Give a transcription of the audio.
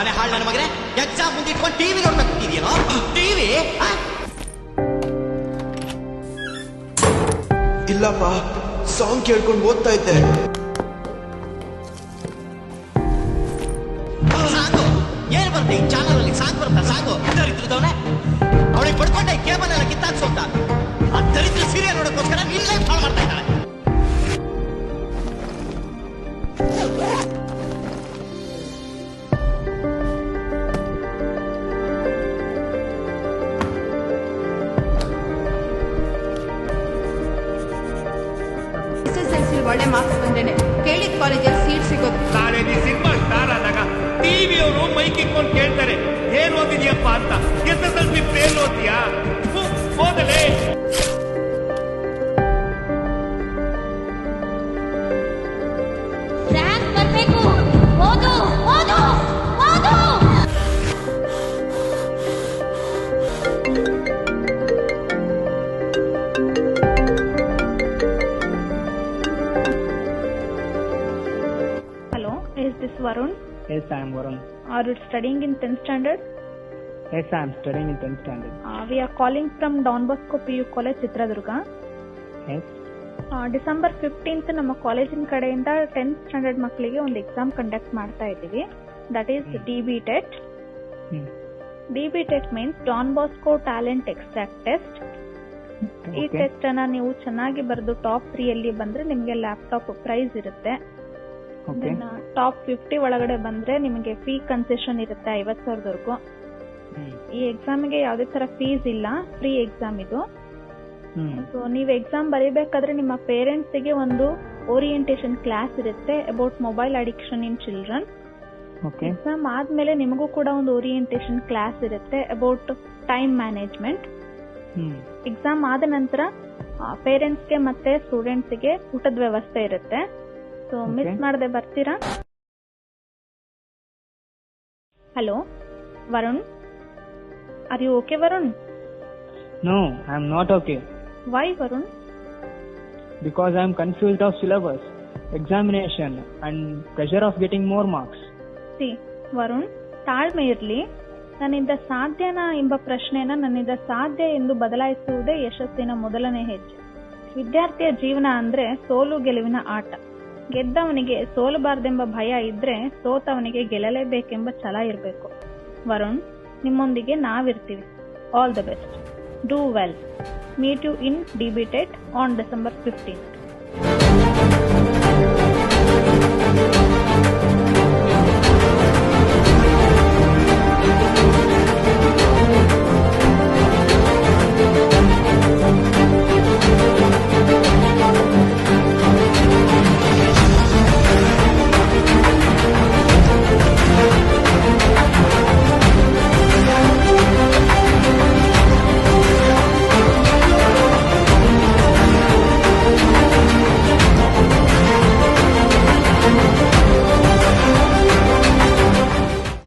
ಹಳೆ ಹಾಳು ನನ್ನ ಮಗನೇ ಎಕ್ಸಾಮ್ ಮುಂದೆ ಇಟ್ಕೊಂಡು ಟಿವಿ ನೋಡ್ಬೇಕು ಕೂತಿದ್ಯೇನೋ ಟಿವಿ ಇಲ್ಲಪ್ಪ ಸಾಂಗ್ ಕೇಳ್ಕೊಂಡು ಓದ್ತಾ ಇದ್ದೆ. ಸಾಂಗು ಏನ್ ಬರುತ್ತೆ ಈ ಚಾನಲ್ ಅಲ್ಲಿ ಸಾಂಗ್ ಬರುತ್ತಾ ಸಾಂಗು ದರಿದ್ರದವನೇ? ಅವಳಿಗೆ ಪಡ್ಕೊಂಡೆ ಕೇಬಲ್ ಎಲ್ಲ ಕಿತ್ತಾಕ್ಸೋಂತ ಆ ದರಿದ್ರ ಸೀರಿಯಲ್ ನೋಡೋಕ್ಕೋಸ್ಕರ ನಿಲ್ಲೇ ಹಾಳು ಮಾಡ್ತಾ ಎಸ್ ಎಲ್ ಸಿ ಒಳ್ಳೆ ಮಾರ್ಕ್ಸ್ ಬಂದೇನೆ. ಕೇಳಿದ ಕಾಲೇಜಲ್ಲಿ ಸೀಟ್ ಸಿಗೋದು. ನಾಳೆ ನೀ ಸಿನಿಮಾ ಸ್ಟಾರ್ ಆದಾಗ ಟಿವಿ ಅವರು ಮೈಕ್ ಇಟ್ಕೊಂಡು ಕೇಳ್ತಾರೆ, ಏನ್ ಓದಿದ್ಯಪ್ಪ ಅಂತ? Yes yes Hello, is this Varun? Yes, I am Varun. Are you studying in 10th standard? Yes, I am studying in 10th standard. Uh, we are calling from Don Bosco PU College, Chitradurga. Yes. December fifteenth ನಮ್ಮ ಕಾಲೇಜಿನ ಕಡೆಯಿಂದ tenth standard ಮಕ್ಕಳಿಗೆ ಒಂದು exam conduct ಮಾಡ್ತಾ ಇದ್ದೀವಿ that is D B TET Hmm. D B TET means Don Bosco talent extract test ಈ. Test ಅನ್ನ ನೀವು ಚೆನ್ನಾಗಿ ಬರೆದು ಟಾಪ್ ತ್ರೀ ಅಲ್ಲಿ ಬಂದ್ರೆ ನಿಮಗೆ ಲ್ಯಾಪ್ಟಾಪ್ ಪ್ರೈಸ್ ಇರುತ್ತೆ. ಟಾಪ್ ಫಿಫ್ಟಿ ಒಳಗಡೆ ಬಂದ್ರೆ ನಿಮಗೆ ಫೀ ಕನ್ಸೆಷನ್ ಇರುತ್ತೆ ಐವತ್ ಸಾವಿರದವರೆಗೂ. ಈ ಎಕ್ಸಾಮ್ಗೆ ಯಾವುದೇ ತರ ಫೀಸ್ ಇಲ್ಲ ಫ್ರೀ ಎಕ್ಸಾಮ್ ಇದು. ಸೊ ನೀವು ಎಕ್ಸಾಮ್ ಬರೀಬೇಕಾದ್ರೆ ನಿಮ್ಮ ಪೇರೆಂಟ್ಸ್ಗೆ ಒಂದು ಓರಿಯೆಂಟೇಷನ್ ಕ್ಲಾಸ್ ಇರುತ್ತೆ about mobile addiction in children. Exam ಆದ್ಮೇಲೆ ನಿಮಗೂ ಕೂಡ ಒಂದು ಓರಿಯೆಂಟೇಷನ್ ಕ್ಲಾಸ್ ಇರುತ್ತೆ ಅಬೌಟ್ ಟೈಮ್ ಮ್ಯಾನೇಜ್ಮೆಂಟ್. ಎಕ್ಸಾಮ್ ಆದ ನಂತರ ಪೇರೆಂಟ್ಸ್ಗೆ ಮತ್ತೆ ಸ್ಟೂಡೆಂಟ್ಸ್ಗೆ ಊಟದ ವ್ಯವಸ್ಥೆ ಇರುತ್ತೆ ಸೊ ಮಿಸ್ Okay. ಮಾಡದೆ ಬರ್ತೀರಾ hello Varun are you okay Varun No, I am not okay why Varun because I am confused of syllabus, examination, and pressure of getting more marks. See Varun ತಾಳ್ಮೆ ಇರಲಿ ನನ್ನಿಂದ ಸಾಧ್ಯನಾ ಎಂಬ ಪ್ರಶ್ನೆನ ನನ್ನಿಂದ ಸಾಧ್ಯ ಎಂದು ಬದಲಾಯಿಸುವುದೇ ಯಶಸ್ಸಿನ ಮೊದಲನೇ ಹೆಜ್ಜೆ. ವಿದ್ಯಾರ್ಥಿಯ ಜೀವನ ಅಂದ್ರೆ ಸೋಲು ಗೆಲುವಿನ ಆಟ. ಗೆದ್ದವನಿಗೆ ಸೋಲಬಾರ್ದೆಂಬ ಭಯ ಇದ್ರೆ ಸೋತವನಿಗೆ ಗೆಲ್ಲಲೇಬೇಕೆಂಬ ಛಲ ಇರಬೇಕು. ವರುಣ್, ನಿಮ್ಮೊಂದಿಗೆ ನಾವಿರ್ತೀವಿ. All the best do well meet you in DBTET on December fifteen